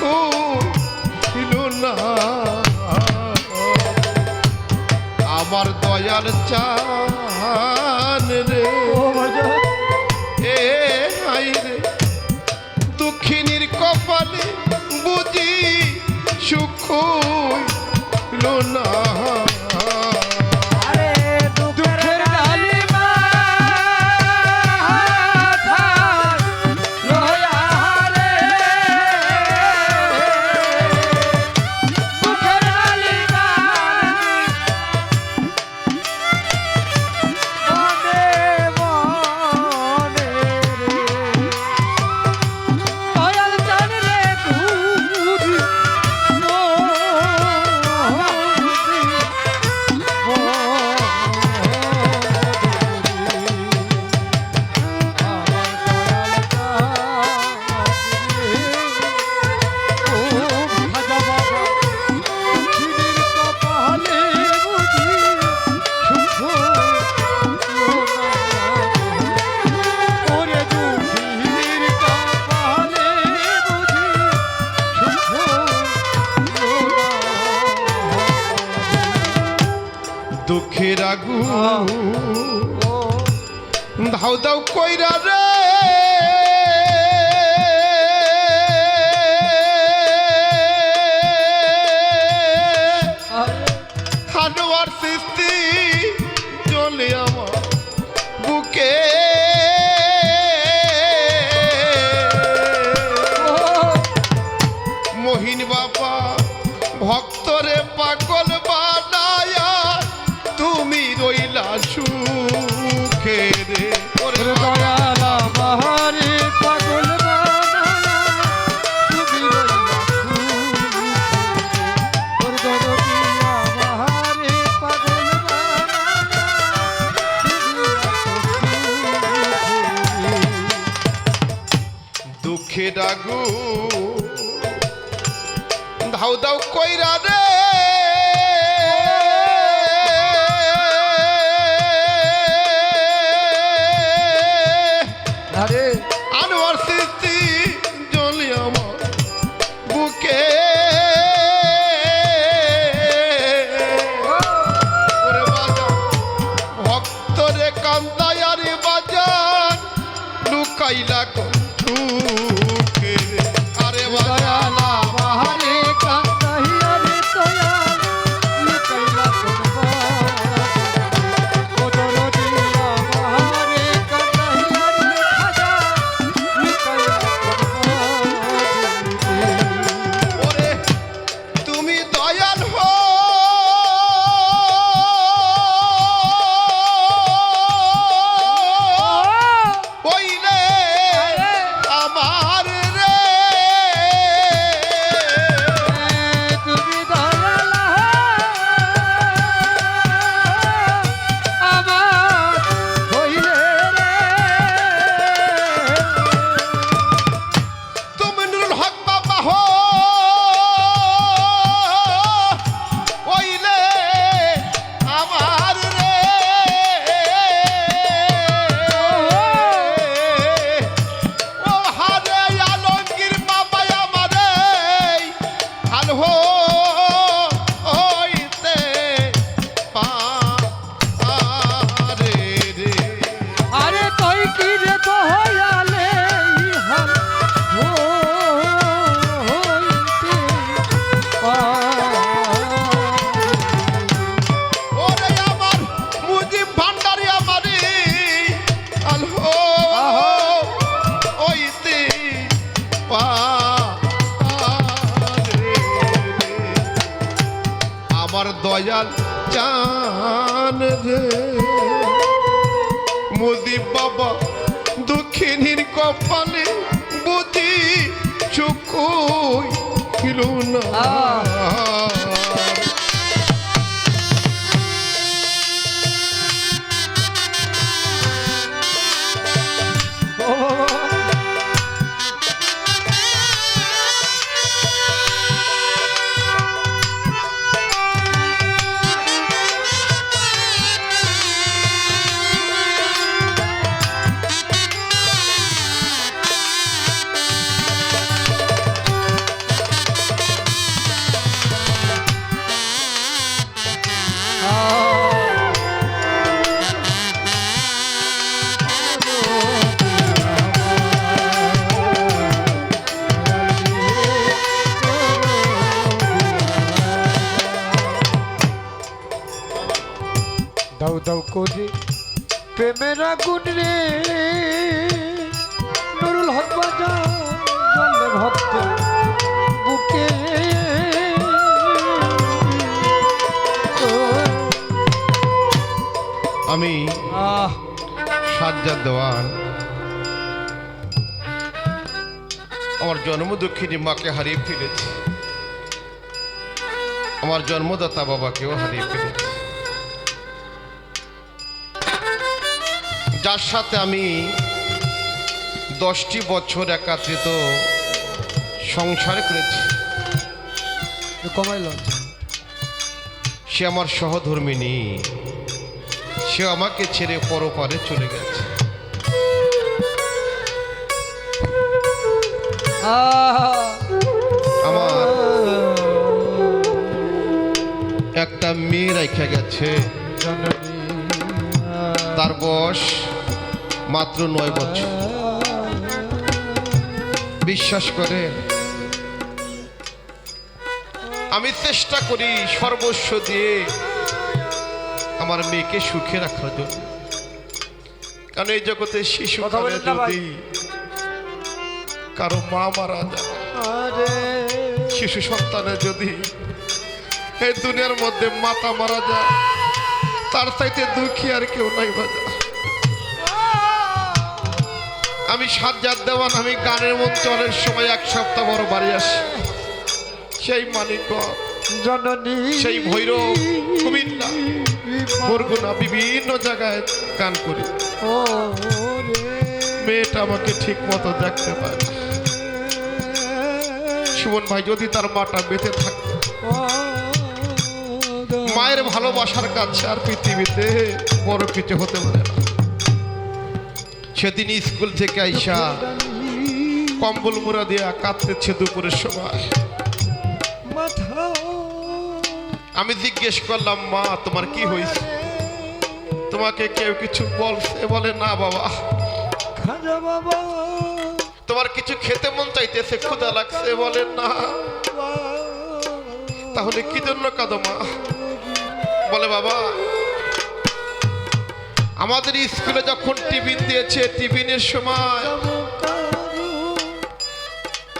কিছু ছিল না। আমার দয়াল চান রে। এ রে। দুঃখিনীর কপালে বুঝি সুখ দাও কইরা রে। হানুয়ার সৃষ্টি চলে আমার বুকে। আরে আনোয়ার সিদ্দিক। দয়াল চান রে। মোদি বাবা দক্ষিণীর কপালে বুদ্ধি চুকুই কিলো না। আমি সাজ্জাদ দেওয়ান। আমার জন্ম দুঃখিনী মাকে হারিয়ে ফেলেছি। আমার জন্মদাতা বাবাকেও হারিয়ে ফেলেছি। যার সাথে আমি দশটি বছর একাত্রিত সংসার করেছি। সে আমার সহধর্মিনী। সে আমাকে ছেড়ে পরপারে চলে গেছে। আমার একটা মেয়ে রেখে গেছে। তার বয়স মাত্র নয় বছর। বিশ্বাস করে আমি চেষ্টা করি সর্বস্ব দিয়ে আমার মেয়েকে সুখে রাখার জন্য। কারণ এই জগতে শিশু। যদি কারও মা মারা যায় শিশু সন্তানের যদি এই দুনিয়ার মধ্যে মাতা মারা যায় তার চাইতে দুঃখী আর কেউ নাই বাজা আমি সাজ্জাদ দেওয়ান আমি গানের মঞ্চে অনেক সময় এক সপ্তাহ বড় বাড়ি আসি। সেই মানিক জননী। সেই ভৈরব কুমিল্লা বরগুনা বিভিন্ন জায়গায় গান করি। মেয়েটা আমাকে ঠিক মতো দেখতে পায়। সুমন ভাই যদি তার মাটা বেঁচে থাকতো মায়ের ভালোবাসার কাছে আর পৃথিবীতে বড় কিছু হতে পারে না। সেদিন স্কুল থেকে আইসা কম্বল মুড়া দিয়া কাঁদতেছে দুপুরের সময়। আমি জিজ্ঞেস করলাম মা তোমার কি হয়েছে? তোমাকে কেউ কিছু বলছে বলে না বাবা। তোমার কিছু খেতে মন চাইতেছে ক্ষুধা লাগছে বলে না। তাহলে কি জন্য কাঁদো মা? বলে বাবা আমাদের স্কুলে যখন টিফিন দিয়েছে টিফিনের সময়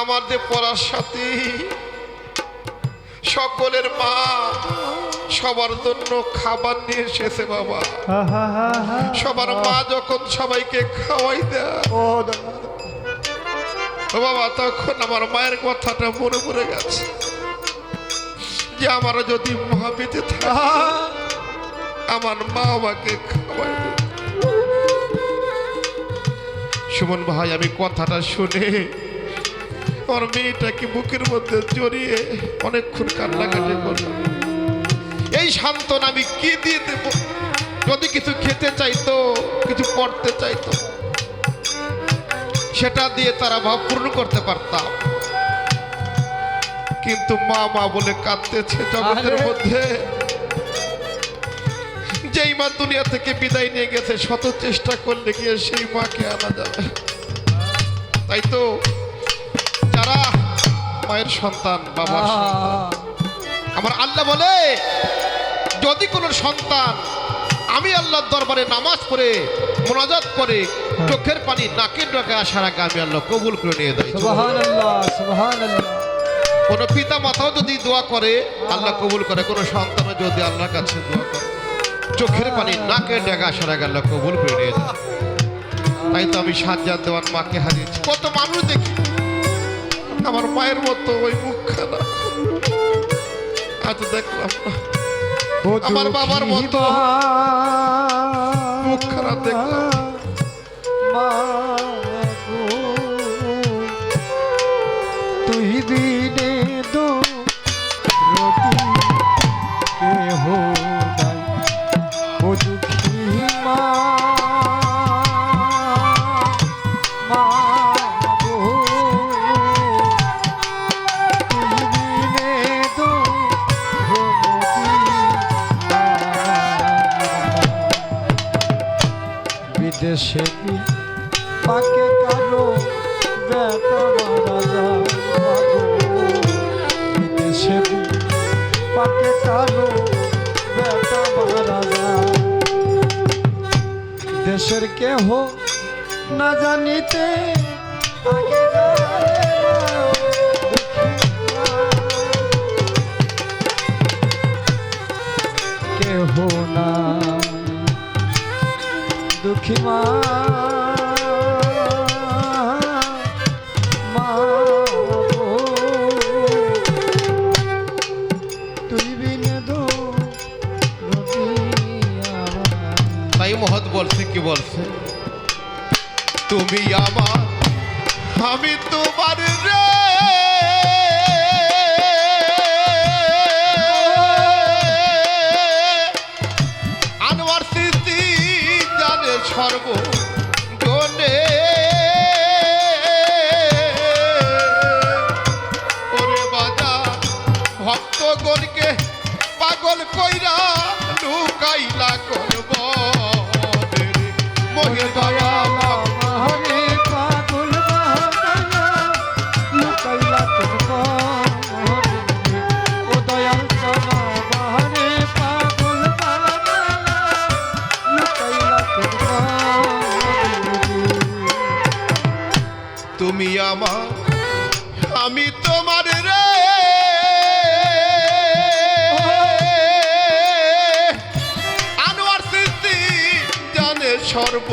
আমাদের পড়ার সাথে সকলের মা সবার জন্য খাবার নিয়ে এসেছে বাবা। সবার মা যখন সবাইকে খাওয়াই দেয়। বাবা তখন আমার মায়ের কথাটা মনে পড়ে গেছে। যে আমার যদি মা বেঁচে আমার মা বাবাকে খাওয়াই। সুমন ভাই আমি কথাটা শুনে আমার মেয়েটাকে বুকের মধ্যে জড়িয়ে অনেকক্ষণ কান্নাকাটি করলাম এই সান্ত্বনা আমি কি দিয়ে দেব? যদি কিছু খেতে চাইতো কিছু পড়তে চাইতো সেটা দিয়ে তারা ভাব পূর্ণ করতে পারতাম। কিন্তু মা মা বলে কাঁদতেছে জগতের মধ্যে। যেই মা দুনিয়া থেকে বিদায় নিয়ে গেছে শত চেষ্টা করলে গিয়ে সেই মাকে আনা যাবে। তাই তো যারা মায়ের সন্তান বাবার আমার আল্লাহ বলে যদি কোনো সন্তান আমি আল্লাহর দরবারে নামাজ পড়ে মোনাজাত করে চোখের পানি নাকের ডাকে আসার আগে আমি আল্লাহ কবুল করে নিয়ে দেয় কোনো পিতা মাতাও যদি দোয়া করে আল্লাহ কবুল করে। কোনো সন্তানও যদি আল্লাহর কাছে দোয়া করে চোখের পানি নাকের ডাকে আসার আগে আল্লাহ কবুল করে নিয়ে দেয় তাই তো আমি সাজ্জাদ দেওয়ান মাকে হারিয়েছি। কত মানুষ দেখি। আমার মায়ের মতো ওই মুখখানা। আজ দেখলাম আমার বাবার মতো মুখখানা দেখলাম। তুই দিনে দো দেশের কেহ না জানিতে কেহ না দুঃখী মা কি বলছে? তুমি আমার, আমি তোমার রে। আনোয়ার স্মৃতি জানে সর্ব ওরে বাজা ভক্তগণকে পাগল কইরা লুকাইলা করব আমার আমি তোমার রে। আনোয়ার সৃষ্টি জানে সর্ব